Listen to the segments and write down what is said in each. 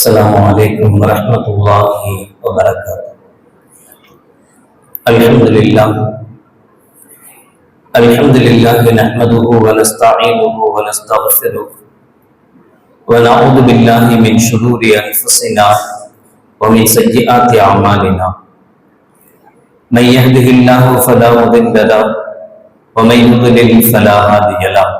السلام عليكم ورحمة الله وبركاته الحمد لله الحمد لله نحمده ونستعينه ونستغفره ونعوذ بالله من شرور أنفسنا ومن سيئات أعمالنا من يهده الله فلا مضل له، ومن يضلل فلا هادي له۔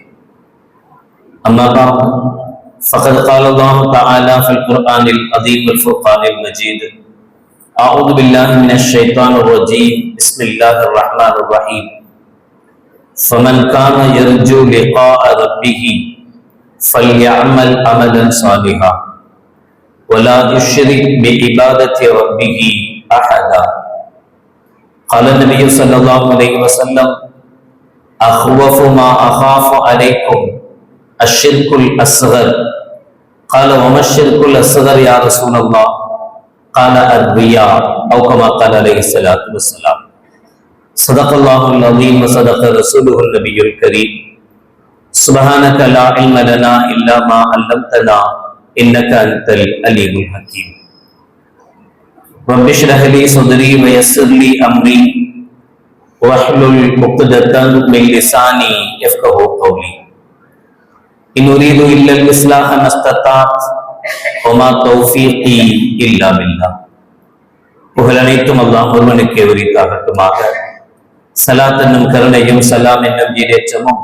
أما بعد، فقد قال الله تعالى في القرآن العظيم الفرقان المجيد أعوذ بالله من الشيطان الرجيم، بسم الله الرحمن الرحيم. فمن كان يرجو لقاء ربه فليعمل عملا صالحا ولا يشرك بعبادة ربه أحدا. قال النبي صلى الله عليه وسلم أخوف ما أخاف عليكم الشرك الأصغر. قال، وما الشرك الأصغر يا رسول الله؟ قال، الرياء. أو كما قال عليه الصلاة والسلام. صدق الله العظيم وصدق رسوله النبي الكريم. سبحانك لا علم لنا إلا ما علمتنا إنك أنت العليم الحكيم. رب اشرح لي صدري ويسر لي أمري. واحلل عقدة من لساني يفقه قولي. إن أريد إلا الإصلاح ما استطعت وما توفيقي إلا بالله புகழ் அனைத்தும் அல்லாஹ் ஒருவனுக்கு உரித்தாகட்டுமாக சலாத் என்னும் கருணையும் சலாம் என்னும் ஈரேற்றமும்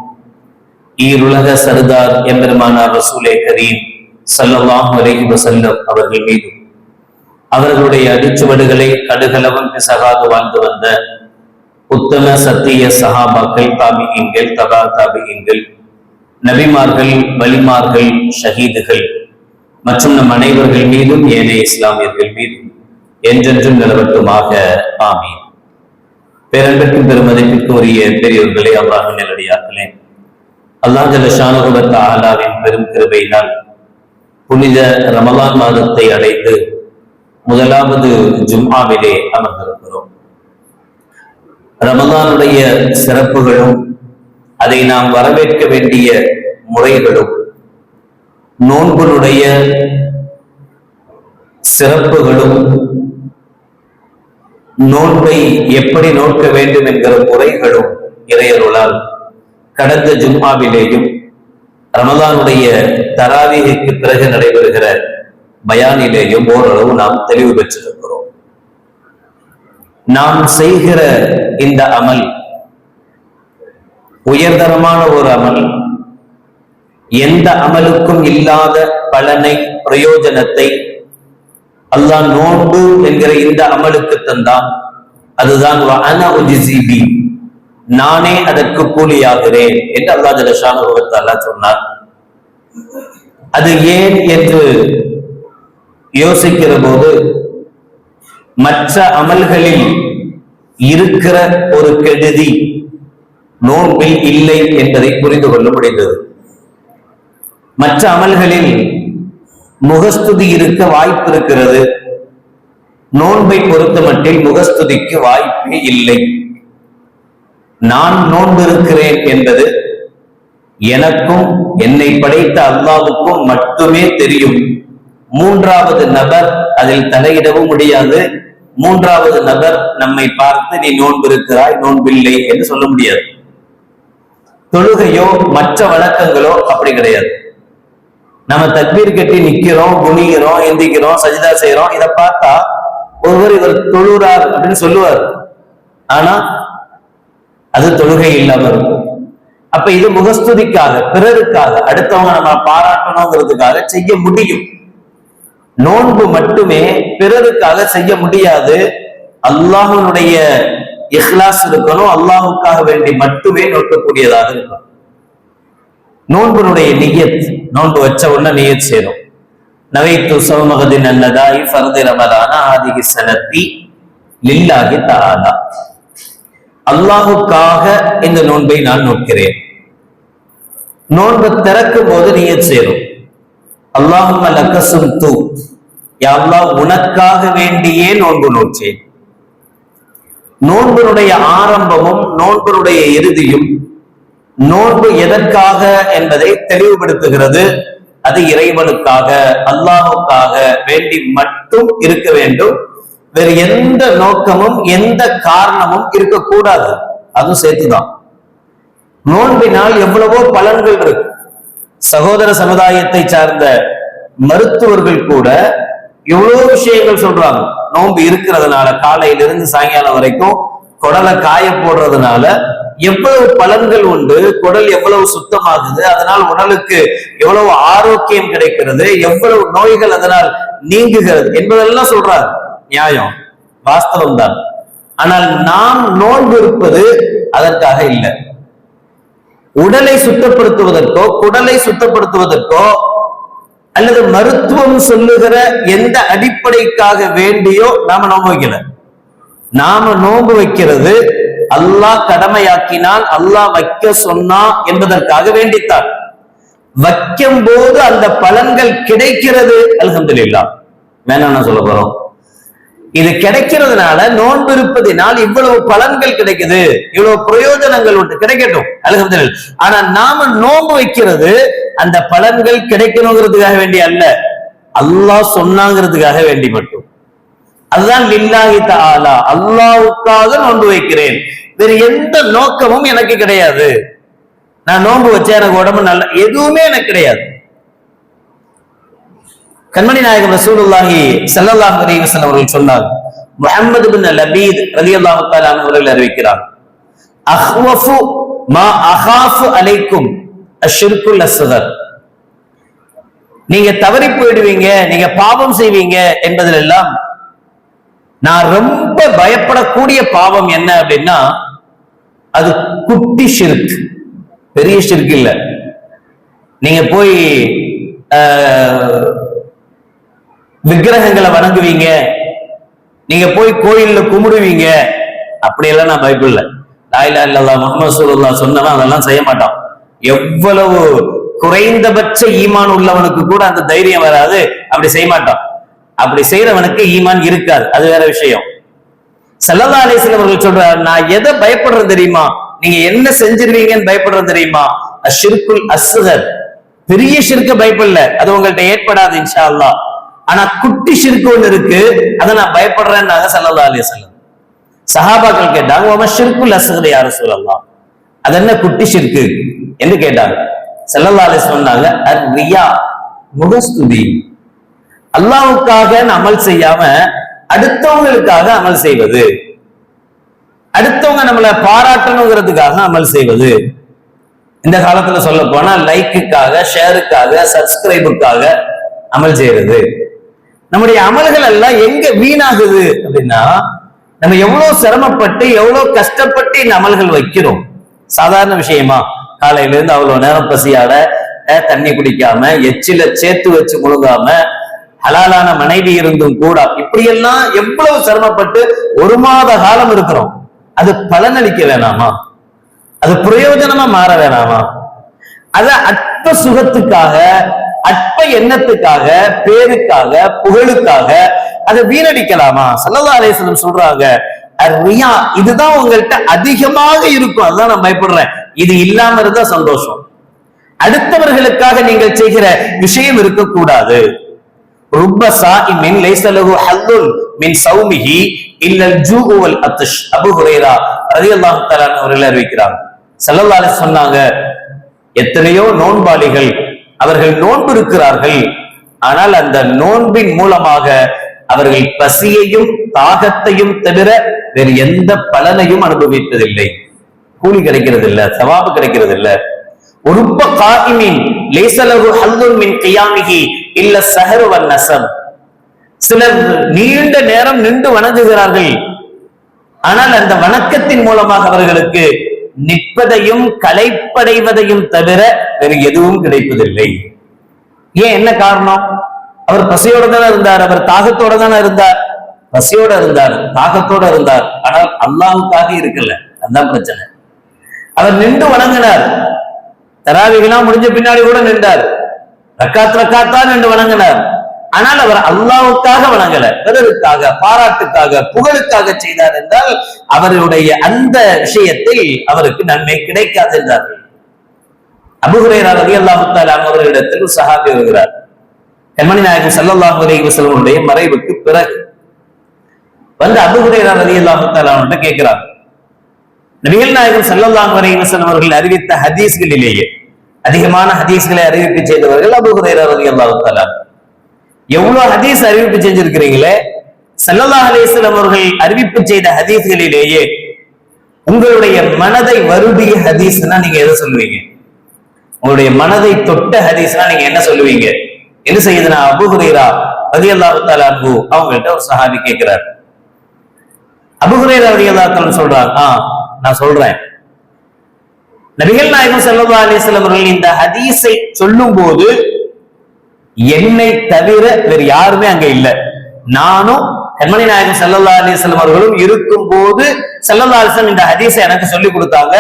ஈருலக சர்தார் எம்பெருமானார் ரசூலே கரீம் சல்லல்லாஹு அலைஹி வஸல்லம் அவர்கள் மீதும் அவர்களுடைய அடிச்சுவடுகளை கடுகளவும் பிசகாது வாழ்ந்து வந்த உத்தம சத்திய சஹாபாக்கள் தாபிகங்கள் தபா தாபிகங்கள் நபிமார்கள் வலிமார்கள் ஷஹீதுகள் மற்றும் நம் அனைவர்கள் மீதும் ஏனைய இஸ்லாமியர்கள் மீதும் என்றென்றும் நிலவட்டுமாக. ஆமீன். பேரன்பிற்கும் பெருமதிப்பிற்கும் உரிய பெரியவர்களே அல்லாஹ் நிலடியார்களே அல்லாஹ் ஜலஷானுகுபத்த ஆலாவின் பெரும் கிருபையினால் புனித ரமலான் மாதத்தை அடைந்து முதலாவது ஜும்மாவிலே அமர்ந்திருக்கிறோம். ரமலானுடைய சிறப்புகளும் அதை நாம் வரவேற்க வேண்டிய முறைகளும் நோன்புடைய சிறப்புகளும் நோன்பை எப்படி நோக்க வேண்டும் என்கிற முறைகளும் இறையருளால் கடந்த ஜும்மாவிலேயும் ரமதானுடைய தராவிகைக்கு பிறகு நடைபெறுகிற பயானிலேயும் ஓரளவு நாம் தெளிவு பெற்றிருக்கிறோம். நாம் செய்கிற இந்த அமல் உயர்தரமான ஒரு அமல். எந்த அமலுக்கும் இல்லாத பலனை பிரயோஜனத்தை அல்லாஹ் நோன்பு என்கிற இந்த அமலுக்கு தந்தான். அதுதான் நானே அதற்கு கூலியாகிறேன் என்று அல்லா ஜலஷான் சொன்னார். அது ஏன் என்று யோசிக்கிற போது மற்ற அமல்களில் இருக்கிற ஒரு கெடுதி நோன்பில் இல்லை என்பதை புரிந்து கொள்ள முடிந்தது. மற்ற அமல்களில் முகஸ்துதி இருக்க வாய்ப்பு இருக்கிறது. நோன்பை பொறுத்த மட்டில் முகஸ்துதிக்கு வாய்ப்பே இல்லை. நான் நோன்பு இருக்கிறேன் என்பது எனக்கும் என்னை படைத்த அல்லாவுக்கும் மட்டுமே தெரியும். மூன்றாவது நபர் அதில் தலையிடவும் முடியாது. மூன்றாவது நபர் நம்மை பார்த்து நீ நோன்பு இருக்கிறாய் நோன்பில்லை என்று சொல்ல முடியாது. தொழுகையோ மற்ற வழக்கங்களோ அப்படி கிடையாது. நம்ம தக்பீர் கட்டி நிக்கிறோம் குனிகிறோம் எந்திக்கிறோம் சஜிதா செய்யறோம் இதை பார்த்தா ஒருவர் இவர் தொழுறார் அப்படின்னு சொல்லுவார். ஆனா அது தொழுகை இல்லாம இருக்கும். அப்ப இது முகஸ்துதிக்காக பிறருக்காக அடுத்தவங்க நம்ம பாராட்டணுங்கிறதுக்காக செய்ய முடியும். நோன்பு மட்டுமே பிறருக்காக செய்ய முடியாது. அல்லாஹனுடைய இஹ்லாஸ் இருக்கணும் அல்லாஹுக்காக வேண்டி மட்டுமே நோக்கக்கூடியதாக இருக்கணும். நோன்புனுடைய நியத் நோன்பு வச்ச உடனே நியத் செய்யணும். நவைத்து சௌமகதின் அல்லதாய் ஃபர்தி ரமலான ஆதிகி சனத்தி லில்லாகி தஆலா. அல்லாஹுக்காக இந்த நோன்பை நான் நோக்கிறேன். நோன்பு திறக்கும் போது நியத் சேரும் அல்லாஹும் லக்கசும் தூ அல்லாஹ் உனக்காக வேண்டியே நோன்பு நோச்சேன் நோன்பனுடைய ஆரம்பமும் நோன்பனுடைய இறுதியும் நோன்பு எதற்காக என்பதை தெளிவுபடுத்துகிறது. அது இறைவனுக்காக அல்லாஹுக்காக வேண்டி மட்டும் இருக்க வேண்டும். வேறு எந்த நோக்கமும் எந்த காரணமும் இருக்கக்கூடாது. அதுவும் சேர்த்துதான். நோன்பினால் எவ்வளவோ பலன்கள் இருக்கு. சகோதர சமுதாயத்தை சார்ந்த மருத்துவர்கள் கூட எவ்வளவு விஷயங்கள் சொல்றாங்க. நோன்பு இருக்கிறதுனால காலையில இருந்து சாயங்காலம் வரைக்கும் குடலை காய போடுறதுனால எவ்வளவு பலன்கள் உண்டு குடல் எவ்வளவு சுத்தமாகுது அதனால் உடலுக்கு எவ்வளவு ஆரோக்கியம் கிடைக்கிறது எவ்வளவு நோய்கள் அதனால் நீங்குகிறது என்பதெல்லாம் சொல்றார். நியாயம் வாஸ்தவம் தான் ஆனால் நாம் நோன்பு இருப்பது அதற்காக இல்லை. உடலை சுத்தப்படுத்துவதற்கோ குடலை சுத்தப்படுத்துவதற்கோ அல்லது மருத்துவம் சொல்லுகிற எந்த அடிப்படைக்காக வேண்டியோ நாம நோன்பு வைக்கல. நாம நோன்பு வைக்கிறது அல்லாஹ் கடமையாக்கினால் அல்லாஹ் வைக்க சொன்னா என்பதற்காக வேண்டித்தான். வைக்கும் போது அந்த பலன்கள் கிடைக்கிறது அல்ஹம்துலில்லா வேணாம் சொல்ல போறோம். இது கிடைக்கிறதுனால நோன்பு இருப்பதினால் இவ்வளவு பலன்கள் கிடைக்குது. இவ்வளவு பிரயோஜனங்கள் உண்டு. கிடைக்கட்டும். அழுகுதல் ஆனா நாம நோன்பு வைக்கிறது அந்த பலன்கள் கிடைக்கணுங்கிறதுக்காக வேண்டி அல்ல. அல்லாஹ் சொன்னாங்கிறதுக்காக வேண்டி மட்டும். அதுதான் லில்லாஹி தாலா அல்லாவுக்காக நோன்பு வைக்கிறேன். வேறு எந்த நோக்கமும் எனக்கு கிடையாது. நான் நோன்பு வச்சேன் எனக்கு உடம்பு நல்ல எதுவுமே எனக்கு கிடையாது. கண்மணி நாயகம் ரசூலுல்லாஹி ஸல்லல்லாஹு அலைஹி வஸல்லம் அவர்கள் சொன்னார் முஹம்மது பின் லபீத் ரலியல்லாஹு தஆலா அவர்கள் அறிவிக்கிறார். அஹ்வஃபு மா அஹாஃபு அலைக்கும் அஷ்ருக்குல் அஸ்கர் நீங்க தவறி போயிடுவீங்க நீங்க பாவம் செய்வீங்க என்பதிலெல்லாம் நான் ரொம்ப பயப்படக்கூடிய பாவம் என்ன அப்படின்னா அது குட்டி ஷிர்க் பெரிய ஷிர்க் இல்ல. நீங்க போய் விக்கிரகங்களை வணங்குவீங்க. நீங்க போய் கோயில்ல கும்பிடுவீங்க. அப்படியெல்லாம் நான் பயப்படல லாயிலா இல்லல்லா முகமது சூருல்லா சொன்னவன் அதெல்லாம் செய்ய மாட்டான். எவ்வளவு குறைந்தபட்ச ஈமான் உள்ளவனுக்கு கூட அந்த தைரியம் வராது. அப்படி செய்ய மாட்டான். அப்படி செய்யறவனுக்கு ஈமான் இருக்காது. அது வேற விஷயம். சல்லல்லா அலிஸ்லாம் அவர்கள் சொல்றாரு நான் எதை பயப்படுறது தெரியுமா? நீங்க என்ன செஞ்சிருவீங்கன்னு பயப்படுறது தெரியுமா? அஷிர்குல் அஸ்கர். பெரிய ஷிர்க்க பயப்படல அது உங்கள்கிட்ட ஏற்படாது இன்ஷா அல்லா ஆனா குட்டி ஷிர்க்கு ஒண்ணு இருக்கு. அதை நான் பயப்படுறேன்னாங்க சல்லல்லா அலிஸ்லாம் சஹாபாக்கள் கேட்டாங்க உம சிறுக்கு அஸ்கர் யாரும் சொல்லலாம் அது என்ன குட்டி ஷிர்க்கு என்று கேட்டாங்க. செல்லல்லா அலி சொன்னாங்க ரியா முகஸ்துதி. அல்லாவுக்காக அமல் செய்யாம அடுத்தவங்களுக்காக அமல் செய்வது. அடுத்தவங்க நம்மளை பாராட்டணுங்கிறதுக்காக அமல் செய்வது. இந்த காலத்துல சொல்ல போனா லைக்குக்காக ஷேருக்காக சப்ஸ்கிரைபுக்காக அமல் செய்யறது நம்முடைய அமல்கள் எல்லாம் எங்க வீணாகுது அப்படின்னா நம்ம எவ்வளவு சிரமப்பட்டு எவ்வளவு கஷ்டப்பட்டு இந்த அமல்கள் வைக்கிறோம்? சாதாரண விஷயமா காலையில இருந்து அவ்வளவு நேரம் பசியாட தண்ணி குடிக்காம எச்சில சேர்த்து வச்சு முழுங்காம ஹலாலான மனைவி இருந்தும் கூட இப்படியெல்லாம் எவ்வளவு சிரமப்பட்டு ஒரு மாத காலம் இருக்கிறோம்? அது பலனளிக்க வேணாமா? அது பிரயோஜனமா மாற வேணாமா? அத அற்ப சுகத்துக்காக அற்ப எண்ணத்துக்காக பேருக்காக புகழுக்காக அதை வீணடிக்கலாமா? சல்லதா அலேசனம் சொல்றாங்க ரியா இதுதான் உங்கள்கிட்ட அதிகமாக இருக்கும். அதுதான் நான் பயப்படுறேன். இது இல்லாம இருந்தா சந்தோஷம். அடுத்தவர்களுக்காக நீங்கள் செய்கிற விஷயம் இருக்கக்கூடாது. அறிவிக்கிறாங்க. ஸல்லல்லாஹு சொன்னாங்க எத்தனையோ நோன்பாளிகள் அவர்கள் நோன்பு இருக்கிறார்கள் ஆனால் அந்த நோன்பின் மூலமாக அவர்கள் பசியையும் தாகத்தையும் தவிர வேறு எந்த பலனையும் அனுபவித்ததில்லை. கூலி கிடைக்கிறது இல்ல சவாபு கிடைக்கிறது இல்ல உருப்ப காயிமின் லேசலகு ஹல்லுன் மின் கியாமிகி இல்ல சஹருவன் நசம். சிலர் நீண்ட நேரம் நின்று வணங்குகிறார்கள். ஆனால் அந்த வணக்கத்தின் மூலமாக அவர்களுக்கு நிற்பதையும் களைப்படைவதையும் தவிர வேறு எதுவும் கிடைப்பதில்லை. ஏன் என்ன காரணம்? அவர் பசியோட தானே இருந்தார் அவர் தாகத்தோட தானே இருந்தார். பசியோட இருந்தார் தாகத்தோட இருந்தார். ஆனால் அல்லாவுக்காக இருக்கல அதுதான் பிரச்சனை. அவர் நின்று வணங்கினார். தராவிகளாம் முடிஞ்ச பின்னாடி கூட நின்றார். ரக்காத் ரக்காத்தான் நின்று வணங்கினார். ஆனால் அவர் அல்லாவுக்காக வணங்கல. பிறருக்காக பாராட்டுக்காக புகழுக்காக செய்தார் என்றால் அவருடைய அந்த விஷயத்தில் அவருக்கு நன்மை கிடைக்காது என்றார்கள் அபுகுரேரா ரவி அல்லாஹுத்தாலாம் அவர்களிடத்தில் சஹாபி வருகிறார். கண்மணி நாயகன் சல்லல்லாஹு அலைஹி வஸல்லமுடைய மறைவுக்கு பிறகு வந்து அபுகுரேரா ரவி அல்லாஹுத்தாலாம் கேட்கிறார். நபிகள் நாயகன் சல்லல்லாஹு அலைஹி வஸல்லம் அவர்கள் அறிவித்த ஹதீஸ்களிலேயே அதிகமான ஹதீஸ்களை அறிவிப்பு செய்தவர்கள் அபுகுரேரா ரவி அல்லாஹுத்தாலாம் எவ்வளவு ஹதீஸ் அறிவிப்பு செஞ்சிருக்கிறீங்களே? சல்லல்லா அலிஸ்லாம் அவர்கள் அறிவிப்பு செய்த ஹதீஸ்களிலேயே உங்களுடைய மனதை வருடிய ஹதீஸ்னா நீங்க எதை சொல்லுவீங்க? உங்களுடைய மனதை தொட்ட ஹதீஸ்னா நீங்க என்ன சொல்லுவீங்க? என்ன செய்யுதுன்னா அபு ஹுரேரா ரதி அல்லாஹு அன்பு அவங்கள்ட்ட ஒரு சஹாபி கேட்கிறார் அபு ஹுரேரா ரதி அல்லாஹ் சொல்றாங்க ஆ நான் சொல்றேன். நபிகள் நாயகம் சல்லா அலிஸ்லாம் அவர்கள் இந்த ஹதீஸை சொல்லும் போது என்னை தவிர வேறு யாருமே அங்க இல்ல. நானும் கண்மணி நாயகம் செல்லல்லா அலிஸ்லம் அவர்களும் இருக்கும் போது செல்லல்லா இந்த ஹதீஸை எனக்கு சொல்லி கொடுத்தாங்க.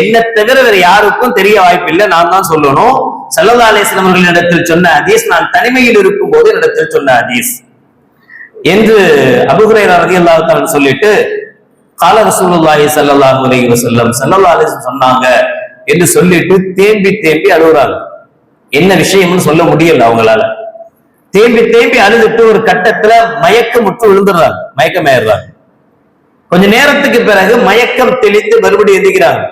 என்னை தவிர வேற யாருக்கும் தெரிய வாய்ப்பு இல்லை. நான் தான் சொல்லணும். செல்லல்லா அலிஸ்லாம் அவர்களிடத்தில் சொன்ன ஹதீஸ் நான் தனிமையில் இருக்கும் போது இடத்தில் சொன்ன ஹதீஸ். என்று அபுகுரை ரதி அல்லாத்தான் சொல்லிட்டு கால ரசூலுல்லாஹி சல்லாஹ் அலைஹி வஸல்லம் ஸல்லல்லாஹு அலைஹி சொன்னாங்க என்று சொல்லிட்டு தேம்பி தேம்பி அழுகுறாங்க. என்ன விஷயம்னு சொல்ல முடியல அவங்களால. தேம்பி தேம்பி அழுதுட்டு ஒரு கட்டத்துல மயக்கம் விட்டு விழுந்துடுறாங்க. மயக்கம் ஆயிடுறாங்க. கொஞ்ச நேரத்துக்கு பிறகு மயக்கம் தெளிந்து மறுபடியும் எந்திக்கிறாங்க.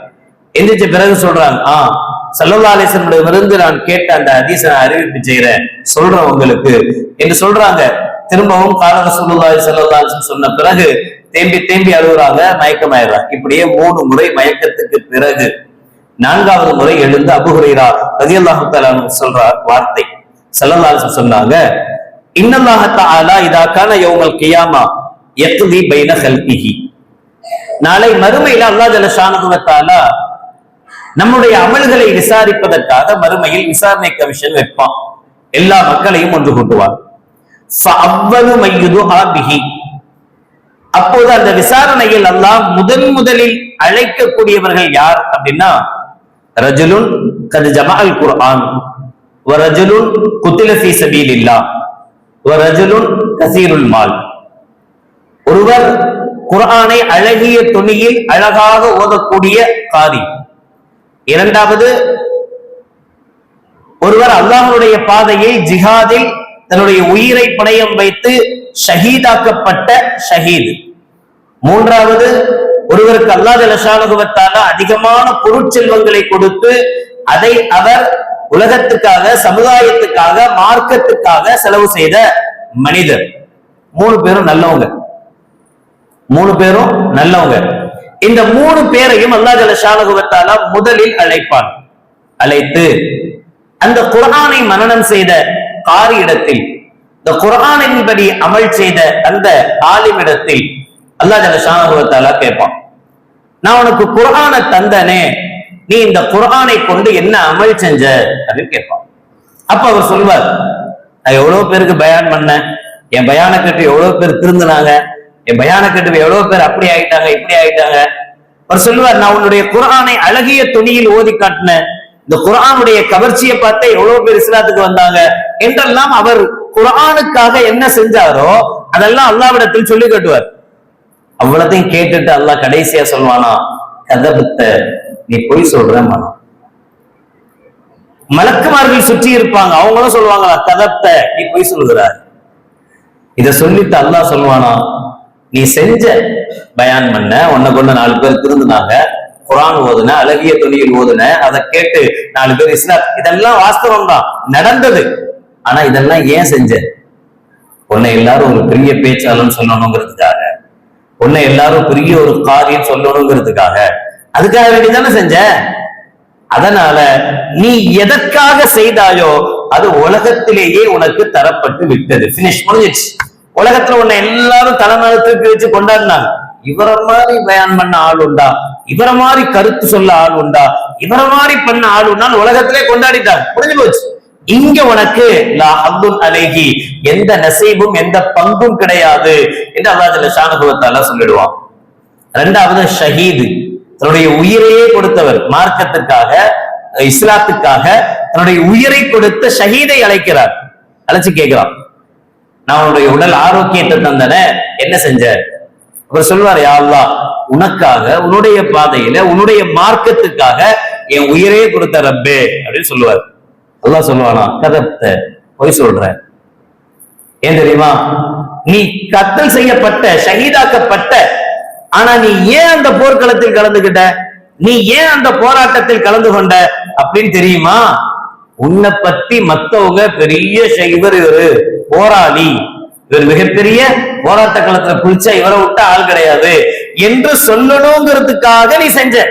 எந்திரிச்ச பிறகு சொல்றாங்க ஆ சல்லல்லாலேசனுடைய நான் கேட்ட அந்த அதிச அறிவிப்பு செய்யறேன் சொல்றேன் உங்களுக்கு. என்று சொல்றாங்க. திரும்பவும் காலக சொல்லுல்லாய் செல்லல்லாசன் சொன்ன பிறகு தேம்பி தேம்பி அழுகுறாங்க மயக்கமாயிடுறாங்க. இப்படியே மூணு முறை மயக்கத்துக்கு பிறகு நான்காவது முறை எழுந்து அபுஹுரைரா ரதியல்லாஹு தலானு சொல்ற வார்த்தை. செல்லல்லாசு சொன்னாங்க இன்னல்லாஹ இதாக்கான இதா கியாமா எத்துதி பைன ஹல்கிஹி நாளை மறுமையில அல்லா ஜல்லஷானஹு வ நம்முடைய அமல்களை விசாரிப்பதற்காக மறுமையில் விசாரணை கமிஷன் வைப்பான். எல்லா மக்களையும் ஒன்று கூட்டுவார் அப்போது அந்த விசாரணையில் அல்லாஹ் முதன் முதலில் அழைக்கக்கூடியவர்கள் யார் அப்படின்னா ரஜுலுன் கது ஜமால் குர்ஆன். ரஜுலுன் குத்தில ஃபீ சபீலில்லா ரஜுலுன் கசீருல் மால். ஒருவர் குர்ஆனை அழகிய துணியில் அழகாக ஓதக்கூடிய காரி இரண்டாவது ஒருவர் அல்லாஹனுடைய பாதையை ஜிஹாதில் தன்னுடைய உயிரை பணயம் வைத்து ஷஹீதாக்கப்பட்ட ஷஹீத். மூன்றாவது ஒருவருக்கு அல்லாத லஷானுகுவத்தால அதிகமான பொருட்செல்வங்களை கொடுத்து அதை அவர் உலகத்துக்காக சமுதாயத்துக்காக மார்க்கத்துக்காக செலவு செய்த மனிதர். மூணு பேரும் நல்லவங்க. மூணு பேரும் நல்லவங்க. இந்த மூணு பேரையும் அல்லாஹ் ஜலஷானுகுவத்தால முதலில் அழைப்பான். அழைத்து அந்த குரானை மனநம் செய்த காரி இடத்தில் இந்த குரானின்படி அமல் செய்த அந்த ஆலிமிடத்தில் அல்லா ஜலஷானுவத்தாலா கேட்பான். நான் உனக்கு குரானை தந்தனே நீ இந்த குரானை கொண்டு என்ன அமல் செஞ்ச? அப்படின்னு கேட்பான். அப்ப அவர் சொல்வார் நான் எவ்வளவு பேருக்கு பயான் பண்ணேன்? என் பயான கட்டு எவ்வளவு பேர் திருந்தினாங்க? என் பயான கட்டு எவ்வளவு பேர் அப்படி ஆயிட்டாங்க இப்படி ஆயிட்டாங்க? அவர் சொல்லுவார் நான் உன்னுடைய குரானை அழகிய துணியில் ஓதி காட்டினேன். இந்த குரானுடைய கவர்ச்சியை பார்த்து எவ்வளவு பேர் இஸ்லாத்துக்கு வந்தாங்க? என்றெல்லாம் அவர் குரானுக்காக என்ன செஞ்சாரோ அதெல்லாம் அல்லாவிடத்தில் சொல்லி கட்டுவார். அவ்வளத்தையும் கேட்டுட்டு அல்லாஹ் கடைசியா சொல்வானா கதபத்த நீ பொய் சொல்ற மனம். மலக்குமார்கள் சுற்றி இருப்பாங்க. அவங்களும் சொல்லுவாங்களா கதப்த நீ பொய் சொல்லுகிறார் இத சொல்லிட்டு அல்லாஹ் சொல்லுவானா நீ செஞ்ச பயான் பண்ண உன்னை கொண்டு நாலு பேர் திருந்தினாங்க. குரான் ஓதுன அழகிய துணியில் ஓதுன அதை கேட்டு நாலு பேர் இஸ்லாம் இதெல்லாம் வாஸ்தவம் தான் நடந்தது. ஆனா இதெல்லாம் ஏன் செஞ்ச? உன்னை எல்லாரும் ஒரு பெரிய பேச்சாளன் சொல்லணுங்கிறதுக்காக. உன்னை எல்லாரும் பெரிய ஒரு காரியம் சொல்லணுங்கிறதுக்காக. அதுக்காக வேண்டி தானே செஞ்ச? அதனால நீ எதற்காக செய்தாயோ அது உலகத்திலேயே உனக்கு தரப்பட்டு விட்டது. பினிஷ் முடிஞ்சிச்சு உலகத்துல உன்னை எல்லாரும் தலைமையத்துக்கு வச்சு கொண்டாடினாங்க. இவரை மாதிரி பயன் பண்ண ஆள் உண்டா? இவரை மாதிரி கருத்து சொல்ல ஆள் உண்டா? இவரை மாதிரி பண்ண ஆள் உண்டா உலகத்திலே கொண்டாடிட்டாங்க. முடிஞ்சு போச்சு. இங்க உனக்கு லா ஹத்துன் அலைஹி எந்த நசீபும் எந்த பங்கும் கிடையாது என்று அல்லாஹ் ஜல்ல ஷானுகுவத்தால சொல்லிடுவான். ரெண்டாவது ஷஹீது தன்னுடைய உயிரையே கொடுத்தவர் மார்க்கத்திற்காக இஸ்லாத்துக்காக தன்னுடைய உயிரை கொடுத்த ஷஹீதை அழைக்கிறார். அழைச்சு கேட்கிறான். நான் உன்னுடைய உடல் ஆரோக்கியத்தை தந்தன என்ன செஞ்ச அவர் சொல்வார் யா உனக்காக உன்னுடைய பாதையில உன்னுடைய மார்க்கத்துக்காக என் உயிரே கொடுத்த ரப்பே அப்படின்னு சொல்லுவார். அல்லா சொல்லுவானா கதத்தை பொய் சொல்ற ஏன் தெரியுமா? நீ கத்தல் செய்யப்பட்ட ஷஹீதாக்கப்பட்ட ஆனா நீ ஏன் அந்த போர்க்களத்தில் கலந்துகிட்ட? நீ ஏன் அந்த போராட்டத்தில் கலந்து கொண்ட? அப்படின்னு தெரியுமா? உன்னை பத்தி மத்தவங்க பெரிய ஷ- இவர் இவரு போராளி. இவர் மிகப்பெரிய போராட்ட களத்துல குளிச்சா இவரை விட்ட ஆள் கிடையாது. என்று சொல்லணுங்கிறதுக்காக நீ செஞ்ச.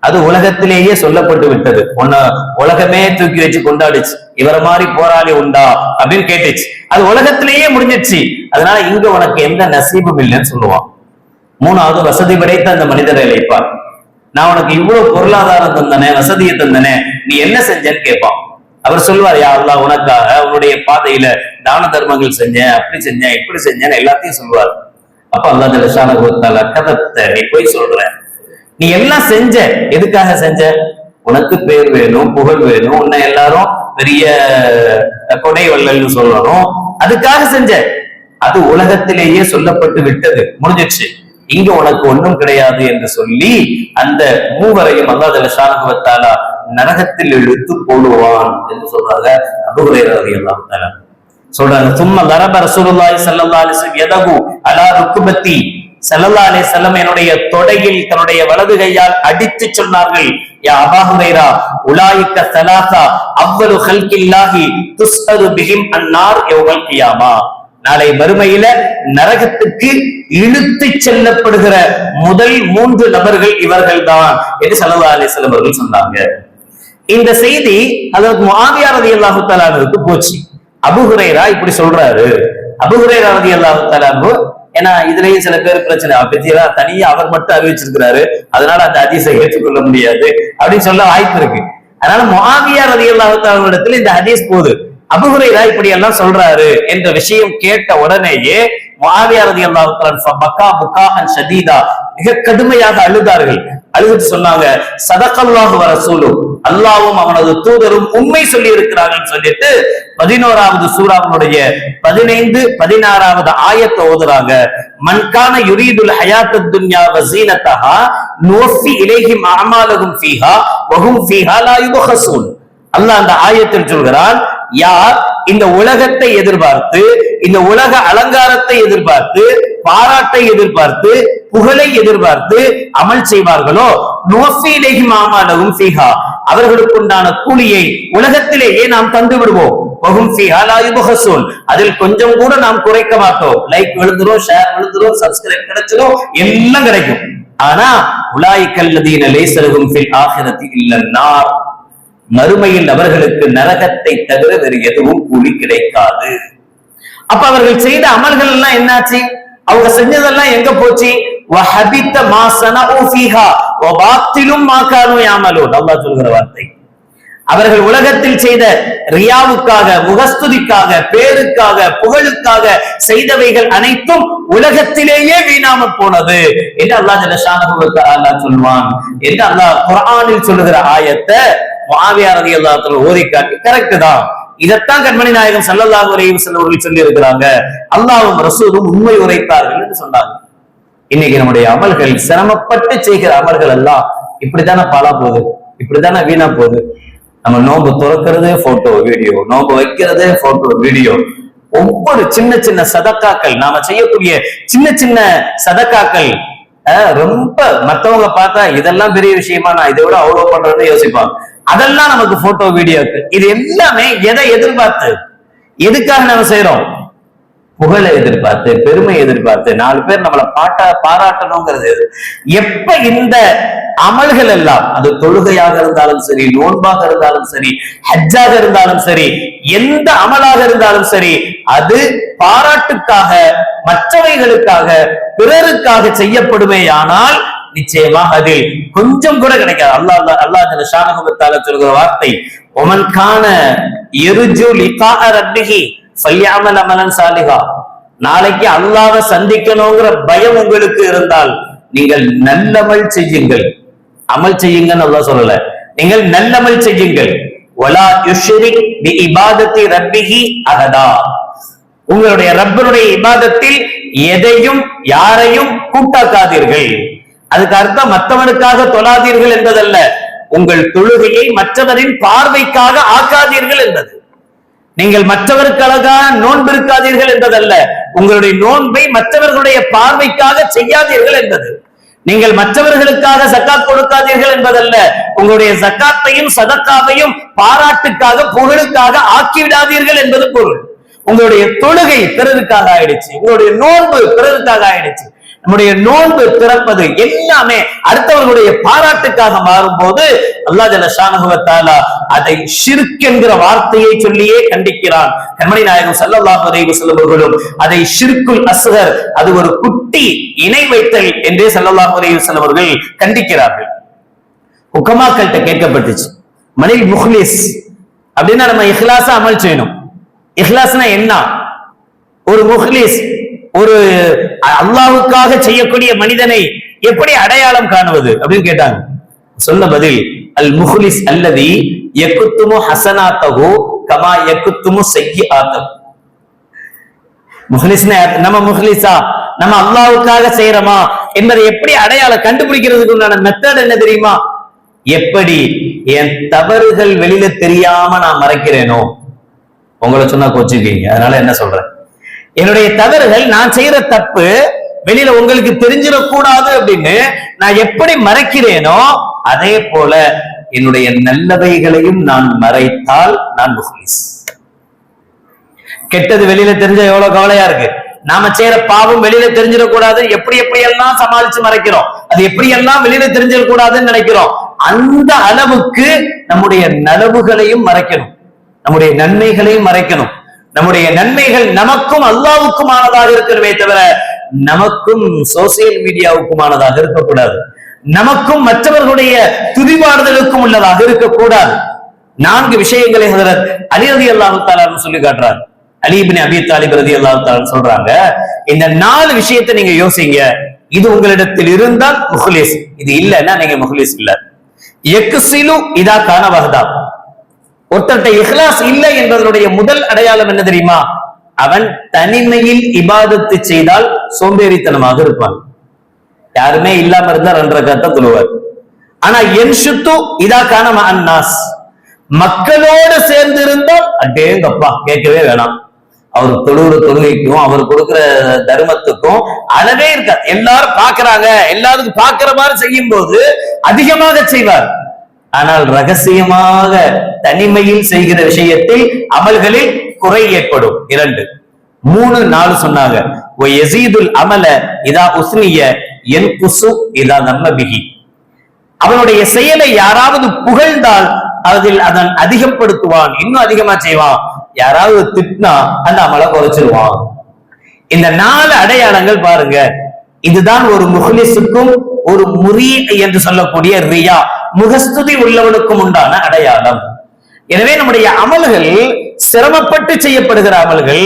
அது உலகத்திலேயே சொல்லப்பட்டு விட்டது. ஒன்னு உலகமே தூக்கி வச்சு கொண்டாடுச்சு. இவர மாதிரி போராளி உண்டா? அப்படின்னு கேட்டுச்சு. அது உலகத்திலேயே முடிஞ்சிருச்சு. அதனால இங்க உனக்கு எந்த நசீபும் இல்லைன்னு சொல்லுவான். மூணாவது வசதி படைத்த அந்த மனிதரை அழைப்பார். நான் உனக்கு இவ்வளவு பொருளாதாரம் தந்தனே வசதியை தந்தனே நீ என்ன செஞ்சேன்னு கேட்பான். அவர் சொல்லுவார் யா அல்லா உனக்காக உன்னுடைய பாதையில தான தர்மங்கள் செஞ்சேன் அப்படி செஞ்சேன் இப்படி செஞ்சேன்னு எல்லாத்தையும் சொல்லுவார். அப்ப அல்லா ஜலஷான கதத்தை நீ போய் சொல்றேன் நீ எல்லாம் செஞ்ச. எதுக்காக செஞ்ச? உனக்கு பேர் வேணும் புகழ் வேணும் உன்னை எல்லாரும் பெரிய கொடை வள்ளல்னு சொல்லணும். அதுக்காக செஞ்ச. அது உலகத்திலேயே சொல்லப்பட்டு விட்டது. முடிஞ்சிடுச்சு. இங்க உனக்கு ஒண்ணும் கிடையாது என்று சொல்லி அந்த மூவரையும் அல்லாத ஜலஷானுவத்தாலா நரகத்தில் இழுத்து போடுவான் என்று சொல்றாங்க அபுகுரையர் எல்லாம் சொல்றாங்க சும்மா தரப ரசூலுல்லாஹி ஸல்லல்லாஹு அலைஹி வஸல்லம் யதகு அலா ருக்குபத்தி? செல்லல்லா அலே செல்லம் என்னுடைய தொடையில் தன்னுடைய வலது கையால் அடித்து சொன்னார்கள். யா அபா உலாயிக்க ஸலாஸா அவ்வலு ஹல்கில்லாஹி துஸ்அரு பிஹிம் அன்னார் கியாமா. நாளை மறுமையில நரகத்துக்கு இழுத்து செல்லப்படுகிற முதல் மூன்று நபர்கள் இவர்கள்தான் என்று ஸல்லல்லாஹு அலைஹி வஸல்லம் அவர்கள் சொன்னாங்க. இந்த செய்தி அதாவது முஆவியா ரலியல்லாஹு தஆலாவுக்கு போச்சு. அபுஹுரைரா இப்படி சொல்றாரு. அபு ஹுரைரா ரலியல்லாஹு தஆலாவு ஏன்னா இதுலயும் சில பேர் பிரச்சனை. அப்பத்தியா தனியா அவர் மட்டும் அறிவிச்சிருக்கிறாரு. அதனால அந்த அதிசை ஏற்றுக்கொள்ள முடியாது. அப்படின்னு சொல்ல வாய்ப்பு இருக்கு. அதனால மாவியார் ரலியல்லாஹு இடத்துல இந்த ஹதீஸ் போகுது. அபு இப்படி எல்லாம் சொல்றாரு என்ற விஷயம் கேட்ட உடனேயே மாவியாரதி ரலியல்லாஹு ஷதீதா மிக கடுமையாக அழுதார்கள். அழுதுட்டு சொன்னாங்க சதகல்லாஹு வர ரசூலு அல்லாவும் அவனது தூதரும் உண்மை சொல்லி இருக்கிறார்கள் சொல்லிட்டு பதினோராவது சூறாவனுடைய பதினைந்து பதினாறாவது ஆயத்தை ஓதுறாங்க. மன்கான யுரீதுல் ஹயாத்த துன்யா வசீனத்தஹா நோஃபி இலைஹிம் அமாலகும் ஃபீஹா வகும் ஃபீஹா லா யுபஹஸூன். அல்லாஹ் அந்த ஆயத்தில் சொல்கிறான் யார்? இந்த உலகத்தை எதிர்பார்த்து இந்த உலக அலங்காரத்தை எதிர்பார்த்து பாராட்டை எதிர்பார்த்து புகழை எதிர்பார்த்து அமல் செய்வார்களோ? நுவஃபீலேஹி மாமாலகும் ஃபீஹா. அவர்களுக்குண்டான கூலியை உலகத்திலேயே நாம் தந்து விடுவோம். அதில் கொஞ்சம் கூட நாம் குறைக்க மாட்டோம். லைக் விழுந்துரும் ஷேர் விழுந்துரும் சப்ஸ்கிரைப் கிடைச்சிடும் எல்லாம் கிடைக்கும். ஆனா உலாய்கல்லதீன லேசலகும் ஃபில் ஆஹிரத்தி இல்லன்னார் மறுமையில் அவர்களுக்கு நரகத்தை தவிர வேறு எதுவும் கூலி கிடைக்காது. அப்ப அவர்கள் செய்த அமல்கள் எல்லாம் என்னாச்சு? அவங்க செஞ்சதெல்லாம் எங்க போச்சு? வஹபித்த மாசன ஊஃபிஹா வபாத்திலும் மாக்கானு யாமலோ நல்லா சொல்கிற வார்த்தை. அவர்கள் உலகத்தில் செய்த ரியாவுக்காக முகஸ்துதிக்காக பேருக்காக புகழுக்காக செய்தவைகள் அனைத்தும் உலகத்திலேயே வீணாம போனது. என்று அல்லாஹ் ஜலஷானஹு சொல்வான்? என்று அல்லாஹ் குரானில் சொல்லுகிற ஆயத்தை முஆவியா அதி எல்லாத்துல ஓதி காட்டி கரெக்ட் தான். இதைத்தான் கண்மணி நாயகம் ஸல்லல்லாஹு அலைஹி செல்லவர்கள் சொல்லி இருக்கிறாங்க அல்லாவும் ரசூலும் உண்மை உரைத்தார்கள் என்று சொன்னாங்க. இன்னைக்கு நம்முடைய அமல்கள் சிரமப்பட்டு செய்கிற அமல்கள் எல்லாம் இப்படித்தானே பாலா போகுது. இப்படித்தானே வீணா போகுது. நம்ம நோன்பு துறக்கிறது போட்டோ வீடியோ நோன்பு வைக்கிறது போட்டோ வீடியோ ஒவ்வொரு சின்ன சின்ன சதக்காக்கள் நாம செய்யக்கூடிய சின்ன சின்ன சதக்காக்கள் ரொம்ப மத்தவங்க பார்த்தா இதெல்லாம் பெரிய விஷயமா நான் இதை விட அவ்வளவு பண்றேன்னு யோசிப்பாங்க. அதெல்லாம் நமக்கு போட்டோ வீடியோக்கு இது எல்லாமே எதை எதிர்பார்த்து? எதுக்காக நம்ம செய்யறோம் புகழை எதிர்பார்த்து பெருமை எதிர்பார்த்து நாலு பேர் நம்மளை பாட்டா பாராட்டணுங்கிறது எப்ப இந்த அமல்கள் எல்லாம் அது தொழுகையாக இருந்தாலும் சரி நோன்பாக இருந்தாலும் சரி ஹஜ்ஜாக இருந்தாலும் சரி எந்த அமலாக இருந்தாலும் சரி அது பாராட்டுக்காக மற்றவைகளுக்காக பிறருக்காக செய்யப்படுமே ஆனால் நிச்சயமாக அதில் கொஞ்சம் கூட கிடைக்காது. அல்லாஹ் அல்லாஹ் அல்லா ஷானஹு சொல்கிற வார்த்தை ஒமன் கான எருஜு லிகா ரப்பிஹி ஃபல்யஅமல் அமலன் சாலிஹா. நாளைக்கு அல்லாவை சந்திக்கணுங்கிற பயம் உங்களுக்கு இருந்தால் நீங்கள் நல்லமல் செய்யுங்கள். அமல் செய்யுங்கன்னு அல்லா சொல்லல. நீங்கள் நல்லமல் செய்யுங்கள். ஒலா யுஷரிக் பி இபாதத்தி ரப்பிஹி அகதா உங்களுடைய ரப்பனுடைய இபாதத்தில் எதையும் யாரையும் கூட்டாக்காதீர்கள். அதுக்கு அர்த்தம் மற்றவனுக்காக தொழாதீர்கள் என்பதல்ல. உங்கள் தொழுகையை மற்றவரின் பார்வைக்காக ஆக்காதீர்கள் என்பது. நீங்கள் மற்றவருக்காக நோன்பு இருக்காதீர்கள் என்பதல்ல. உங்களுடைய நோன்பை மற்றவர்களுடைய பார்வைக்காக செய்யாதீர்கள் என்பது. நீங்கள் மற்றவர்களுக்காக சக்காத் கொடுக்காதீர்கள் என்பதல்ல. உங்களுடைய சக்காத்தையும் சதக்காவையும் பாராட்டுக்காக புகழுக்காக ஆக்கிவிடாதீர்கள் என்பது பொருள். உங்களுடைய தொழுகை பிறருக்காக ஆயிடுச்சு. உங்களுடைய நோன்பு பிறருக்காக ஆயிடுச்சு. நம்முடைய நோன்பு திறப்பது எல்லாமே அடுத்தவர்களுடைய பாராட்டுக்காக மாறும்போது அல்லாஹ் அல்லா ஷானஹு அதை ஷிர்க் என்கிற வார்த்தையை சொல்லியே கண்டிக்கிறான். கண்மணி நாயகம் ஸல்லல்லாஹு அலைஹி வஸல்லம் அதை ஷிர்குல் அசுகர் அது ஒரு குட்டி இணை வைத்தல் என்றே ஸல்லல்லாஹு அலைஹி வஸல்லம் கண்டிக்கிறார்கள். உக்கமாக்கள்கிட்ட கேட்கப்பட்டுச்சு. மனில் முஹ்லிஸ் அப்படின்னா நம்ம இஹ்லாசா அமல் செய்யணும். இஹ்லாஸ்னா என்ன? ஒரு முஹ்லிஸ் ஒரு அல்லாவுக்காக செய்யக்கூடிய மனிதனை எப்படி அடையாளம் காணுவது அப்படின்னு கேட்டாங்க. சொன்ன பதில் அல் முஹ்லிஸ் அல்லதி யக்குத்துமு ஹசனாத்தஹு கமா யக்குத்துமு செய்யிஆத்தஹு முஹ்லிஸ்னா நம்ம முஹ்லிஸா? நம்ம அல்லாவுக்காக செய்யறோமா? என்பதை எப்படி அடையாளம் கண்டுபிடிக்கிறதுக்கு உண்டான மெத்தட் என்ன தெரியுமா? எப்படி என் தவறுகள் வெளியில தெரியாம நான் மறைக்கிறேனோ? உங்களை சொன்னா கோச்சுக்கீங்க அதனால என்ன சொல்றேன்? என்னுடைய தவறுகள் நான் செய்யற தப்பு வெளியில உங்களுக்கு தெரிஞ்சிடக்கூடாது அப்படின்னு நான் எப்படி மறைக்கிறேனோ அதே போல என்னுடைய நல்லவைகளையும் நான் மறைத்தால் நான் முஹ்லிஸ் கெட்டது வெளியில தெரிஞ்ச எவ்வளவு கவலையா இருக்கு? நாம செய்யற பாவம் வெளியில தெரிஞ்சிடக்கூடாது. எப்படி எப்படி எல்லாம் சமாளிச்சு மறைக்கிறோம்? அது எப்படி எல்லாம் வெளியில தெரிஞ்சிடக்கூடாதுன்னு நினைக்கிறோம்? அந்த அளவுக்கு நம்முடைய நலவுகளையும் மறைக்கணும். நம்முடைய நன்மைகளையும் மறைக்கணும். நம்முடைய நன்மைகள் நமக்கும் அல்லாவுக்குமானதாக இருக்கணுமே தவிர நமக்கும் சோசியல் மீடியாவுக்குமானதாக இருக்கக்கூடாது. நமக்கும் மற்றவர்களுடைய துதிபாடுதலுக்கும் உள்ளதாக இருக்கக்கூடாது. நான்கு விஷயங்களை ஹதரத் அலி ரதி அல்லாஹு தாலான்னு சொல்லி காட்டுறாரு. அலிபின் அபி தாலிப் ரதி அல்லாஹு தாலான்னு சொல்றாங்க இந்த நாலு விஷயத்தை நீங்க யோசிங்க. இது உங்களிடத்தில் இருந்தால் முஹ்லிஸ் இது இல்லைன்னா நீங்க முஹ்லிஸ் இல்ல. எக்ஸிலு இதா காண வகதா ஒருத்தட்ட இஹ்லாஸ் இல்லை என்பதனுடைய முதல் அடையாளம் என்ன தெரியுமா? அவன் தனிமையில் இபாதத்து செய்தால் சோம்பேறித்தனமாக இருப்பான். யாருமே இல்லாம இருந்தா ரெண்டரை கத்த தொழுவார். ஆனா என் சுத்து இதா காண அன்னாஸ்? மக்களோடு சேர்ந்து இருந்தால் அடேங்கப்பா கேட்கவே வேணாம். அவர் தொழுகிற தொழுகைக்கும் அவர் கொடுக்கிற தர்மத்துக்கும் அளவே இருக்காது. எல்லாரும் பாக்குறாங்க எல்லாருக்கும் பாக்குற மாதிரி செய்யும் போது அதிகமாக செய்வார். ஆனால் ரகசியமாக தனிமையில் செய்கிற விஷயத்தில் அமல்களில் குறை ஏற்படும். இரண்டு. மூணு நாலு சொன்னாங்க. அமல இதா உஸ்னிய என் குசு இதா நம்ம பிகி அவனுடைய செயலை யாராவது புகழ்ந்தால் அதில் அதன் அதிகப்படுத்துவான். இன்னும் அதிகமா செய்வான். யாராவது திட்டினா அந்த அமலை குறைச்சிருவான். இந்த நாலு அடையாளங்கள் பாருங்க. இதுதான் ஒரு முஹ்லிசுக்கும் ஒரு முறி என்று சொல்லக்கூடிய ரியா. முகஸ்துதி உள்ளவனுக்கும் உண்டான அடையாளம். எனவே நம்முடைய அமல்கள் சிரமப்பட்டு செய்யப்படுகிற அமல்கள்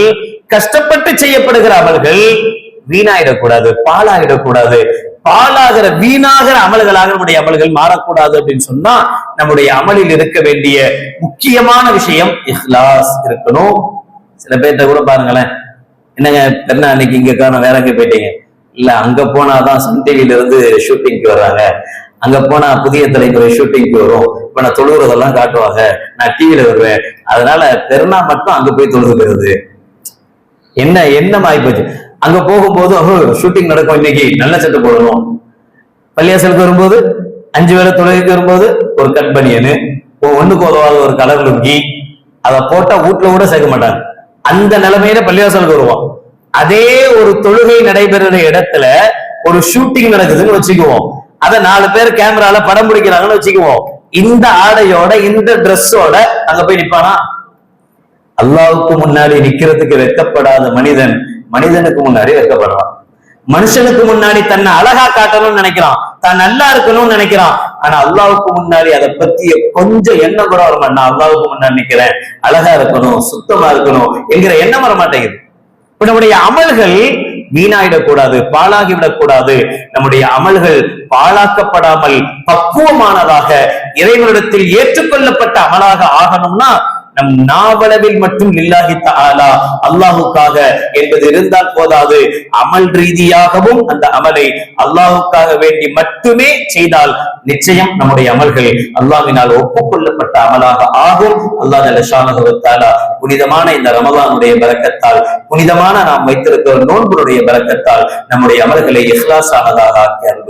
கஷ்டப்பட்டு செய்யப்படுகிற அமல்கள் வீணாயிடக்கூடாது பாழாயிடக்கூடாது. பாழாகிற வீணாகிற அமல்களாக நம்முடைய அமல்கள் மாறக்கூடாது அப்படின்னு சொன்னா நம்முடைய அமலில் இருக்க வேண்டிய முக்கியமான விஷயம் இஹ்லாஸ் இருக்கணும். சில பேர்த்த கூட பாருங்களேன் என்னங்க பெருநா அன்னைக்கு இங்க காரணம் வேற எங்க போயிட்டீங்க? இல்ல அங்க போனாதான் சன் டிவில இருந்து ஷூட்டிங்க்கு வர்றாங்க. அங்க போனா புதிய தலைமுறை ஷூட்டிங்க்கு வரும். இப்ப நான் தொழுகிறதெல்லாம் காட்டுவாங்க. நான் டிவியில வருவேன். அதனால பெருநா மட்டும் அங்க போய் தொழுகிறது என்ன என்ன ஆகிப்போச்சு அங்க போகும்போது ஷூட்டிங் நடக்கும் இன்னைக்கு. நல்ல சட்டை போடணும். பள்ளியாசலுக்கு வரும்போது அஞ்சு வேளை தொழுகைக்கு வரும்போது ஒரு கட் பனியனு ஒண்ணுக்கு உதவாத ஒரு கலர் லுங்கி. அதை போட்டா வீட்டுல கூட சேர்க்க மாட்டாங்க அந்த நிலைமையில பள்ளிவாசலுக்கு வருவோம் அதே ஒரு தொழுகை நடைபெறுற இடத்துல ஒரு ஷூட்டிங் நடக்குதுன்னு வச்சுக்குவோம். அத நாலு பேர் கேமரால படம் பிடிக்கிறாங்கன்னு வச்சுக்குவோம். இந்த ஆடையோட இந்த ட்ரெஸ்ஸோட அங்க போய் நிப்பானா? அல்லாவுக்கு முன்னாடி நிக்கிறதுக்கு வெக்கப்படாத மனிதன் மனிதனுக்கு முன்னாடி வெக்கப்படுறான் மனுஷனுக்கு முன்னாடி தன்னை அழகா காட்டணும்னு நினைக்கிறான். தான் நல்லா இருக்கணும்னு நினைக்கிறான். ஆனா அல்லாவுக்கு முன்னாடி அதை பத்தி கொஞ்சம் எண்ணம் கூட வர நான் அல்லாவுக்கு முன்னாடி நிக்கிறேன். அழகா இருக்கணும் சுத்தமா இருக்கணும் என்கிற எண்ணம் வர மாட்டேங்குது. இப்ப நம்முடைய அமல்கள் வீணாயிடக்கூடாது பாழாகிவிடக்கூடாது. நம்முடைய அமல்கள் பாழாக்கப்படாமல் பக்குவமானதாக இறைவனிடத்தில் ஏற்றுக்கொள்ளப்பட்ட அமலாக ஆகணும்னா நம் நாவளவில் மட்டும் இல்லாஹி தஆலா. அல்லாஹுக்காக என்பது இருந்தால் போதாது. அமல் ரீதியாகவும் அந்த அமலை அல்லாஹுக்காக வேண்டி மட்டுமே செய்தால் நிச்சயம் நம்முடைய அமல்கள் அல்லாவினால் ஒப்புக்கொள்ளப்பட்ட அமலாக ஆகும். அல்லாஹ் ஜல்லஷானஹுவத்தாலா புனிதமான இந்த ரமலானுடைய பறக்கத்தால் புனிதமான நாம் வைத்திருக்கிற நோன்புடைய பரக்கத்தால் நம்முடைய அமல்களை இஹ்லாஸானதாக ஆக்கி அருள்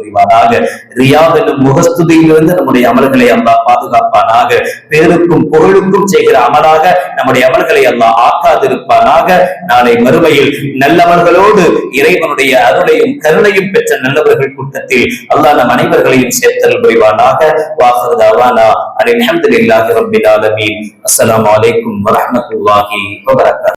ரியாவிலும் என்னும் முகஸ்துதியிலிருந்து நம்முடைய அமல்களை அல்லாஹ் பாதுகாப்பானாக பேருக்கும் புகழுக்கும் செய்கிற அமலாக நம்முடைய அமல்களை எல்லாம் ஆக்காதிருப்பானாக. நாளை மறுமையில் நல்லவர்களோடு இறைவனுடைய அருளையும் கருணையும் பெற்ற நல்லவர்கள் கூட்டத்தில் அல்லாஹ் நம் அனைவர்களையும் சேர்த்தல் புரிவானாக. வாசர்தாவானா அலி அஹமதுல்லாஹி ரப்பில் ஆலமீன் அஸ்லாம் அலைக்கும் வரஹ்மத்துல்லாஹி வபரகாத்